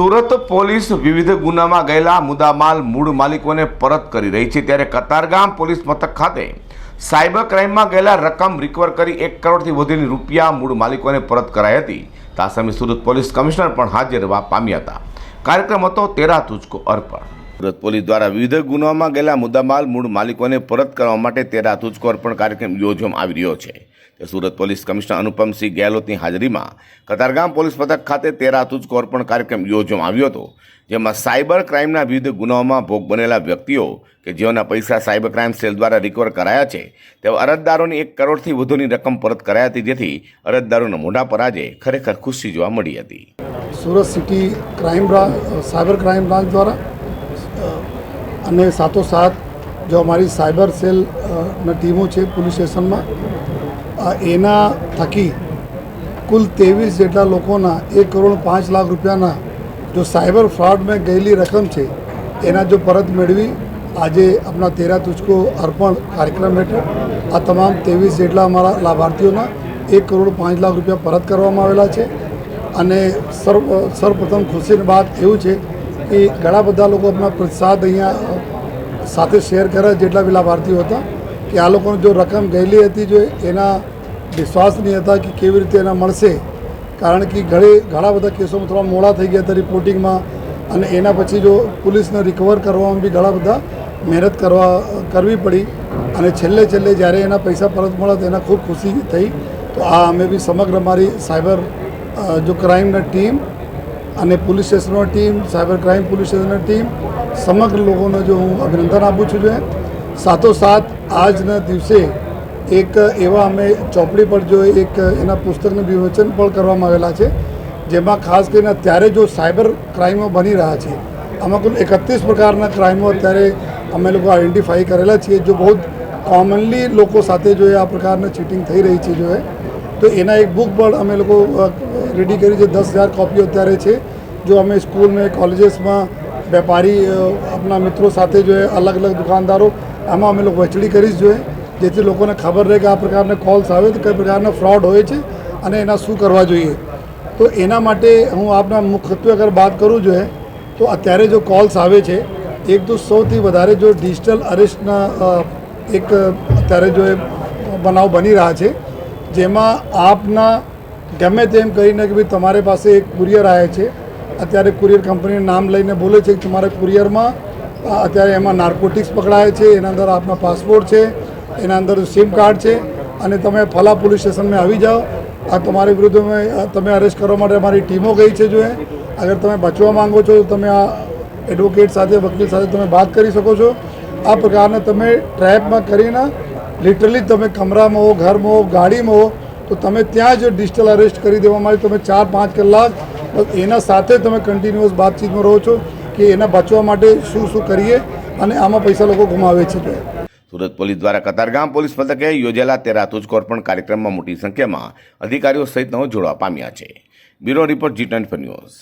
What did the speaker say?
Surat police વિવિધ ગુનામાં ગયેલા મુદ્દામાલ મૂળ માલિકોને પરત કરી રહી છે. ત્યારે કતારગામ પોલીસ મથક ખાતે સાયબર ક્રાઇમમાં ગયેલા રકમ રિકવર કરી એક કરોડથી વધુની રૂપિયા મૂળ માલિકોને પરત કરાઈ હતી. તા સામે સુરત પોલીસ કમિશનર પણ હાજર રહેવા પામ્યા હતા. કાર્યક્રમ હતો તેરા તુજકો અર્પણ. સુરત પોલીસ દ્વારા વિવિધ ગુનામાં ગયેલા મુદ્દામાલ મૂળ માલિકોને પરત કરવા માટે તેરા તુજકો અર્પણ કાર્યક્રમ યોજવામાં આવી રહ્યો છે. તે સુરત પોલીસ કમિશનર અનુપમસિંહ ગેહલોતની હાજરીમાં કતારગામ પોલીસ મથક ખાતે તેરા તુજકો અર્પણ કાર્યક્રમ યોજવામાં આવ્યો હતો, જેમાં સાયબર ક્રાઇમના વિવિધ ગુનાઓમાં ભોગ બનેલા વ્યક્તિઓ કે જેઓના પૈસા સાયબર ક્રાઇમ સેલ દ્વારા રિકવર કરાયા છે તેવા અરજદારોની એક કરોડથી વધુની રકમ પરત કરાઈ હતી, જેથી અરજદારોના મોઢા પર આજે ખરેખર ખુશી જોવા મળી હતી. Surat city crime branch cyber crime branch દ્વારા અને સાથોસાથ જો અમારી સાયબર સેલ ટીમો છે પોલીસ સ્ટેશનમાં એના થકી કુલ ત્રેવીસ જેટલા લોકોના એક કરોડ પાંચ લાખ રૂપિયાના જો સાયબર ફ્રોડમાં ગયેલી રકમ છે, એના જો પરત મેળવી, આજે આપણા તેરા તુચકો અર્પણ કાર્યક્રમ હેઠળ આ તમામ ત્રેવીસ જેટલા અમારા લાભાર્થીઓના એક કરોડ પાંચ લાખ રૂપિયા પરત કરવામાં આવેલા છે. અને સર્વ, સર્વપ્રથમ ખુશીની વાત એવું છે કે ઘણા બધા લોકો આપણા પ્રસાદ અહીંયા સાથે શેર કર્યા જેટલા બી લાભાર્થીઓ હતા કે આ લોકોને જો રકમ ગયેલી હતી જો એના વિશ્વાસ નહીં હતા કે કેવી રીતે એના મળશે, કારણ કે ઘણી, ઘણા બધા કેસોમાં થોડા મોડા થઈ ગયા હતા રિપોર્ટિંગમાં અને એના પછી જો પોલીસને રિકવર કરવામાં બી ઘણા બધા મહેનત કરવા, કરવી પડી અને છેલ્લે છેલ્લે જ્યારે એના પૈસા પરત મળ્યા તો એના ખૂબ ખુશી થઈ. તો આ અમે બી સમગ્ર મારી સાયબર જો ક્રાઇમના ટીમ અને પોલીસ સ્ટેશનની ટીમ, સાયબર ક્રાઇમ પોલીસ સ્ટેશનની ટીમ, સમગ્ર લોકોને જો હું અભિનંદન આપું છું જો સાથોસાથ આજના દિવસે એક એવા અમે ચોપડી પર જો એક એના પુસ્તકનું વિવેચન પણ કરવામાં આવેલા છે, જેમાં ખાસ કરીને અત્યારે જો સાયબર ક્રાઇમો બની રહ્યા છે, આમાં કુલ એકત્રીસ પ્રકારના ક્રાઇમો અત્યારે અમે લોકો આઈડેન્ટિફાઈ કરેલા છીએ, જો બહુ કોમનલી લોકો સાથે જો આ પ્રકારની ચીટિંગ થઈ રહી છે જો તો એના એક બુક પણ અમે લોકો રેડી કરી છે, દસ હજાર કોપીઓ અત્યારે છે, જો અમે સ્કૂલમાં કોલેજીસમાં વેપારી આપણા મિત્રો સાથે જો અલગ અલગ દુકાનદારો આમાં અમે લોકો વચડી કરી જ જોઈએ. જેથી લોકોને ખબર રહે કે આ પ્રકારના કોલ્સ આવે તો કઈ પ્રકારના ફ્રોડ હોય છે અને એના શું કરવા જોઈએ. તો એના માટે હું આપના મુખ્યત્વે અગર વાત કરું જોઈએ, તો અત્યારે જો કોલ્સ આવે છે, એક તો સૌથી વધારે જો ડિજિટલ અરેસ્ટના એક અત્યારે જો એ બનાવ બની રહ્યા છે, જેમાં આપના ગમે તેમ કરીને કે ભાઈ તમારી પાસે એક કુરિયર આવે છે, અત્યારે કુરિયર કંપનીનું નામ લઈને બોલે છે કે તમારા કુરિયરમાં અત્યારે એમાં નાર્કોટિક્સ પકડાય છે, એના અંદર આપના પાસપોર્ટ છે, એના અંદર સિમ કાર્ડ છે, અને તમે ફલા પોલીસ સ્ટેશનમાં આવી જાઓ. આ તમારી વિરુદ્ધ તમે અરેસ્ટ કરવા માટે અમારી ટીમો ગઈ છે જો અગર તમે બચવા માંગો છો તો તમે આ એડવોકેટ સાથે, વકીલ સાથે તમે વાત કરી શકો છો. આ પ્રકારના તમે ટ્રેપમાં કરીને લિટરલી તમે કમરામાં હો ઘરમાં હો ગાડીમાં હો તો તમે ત્યાં જ ડિજિટલ અરેસ્ટ કરી દેવા માટે તમે ચાર પાંચ કલાક એના સાથે તમે કન્ટિન્યુઅસ બાતચીતમાં રહો છો. કે એના બચવા માટે શું શું કરીએ અને આમાં પૈસા લોકો ગુમાવે છે તો સુરત પોલીસ દ્વારા કતારગામ પોલીસ મથકે યોજેલા તેરા તુજકો અર્પણ કાર્યક્રમમાં મોટી સંખ્યામાં અધિકારીઓ સહિત નવો જોડવા પામ્યા છે. Bureau report G twenty news.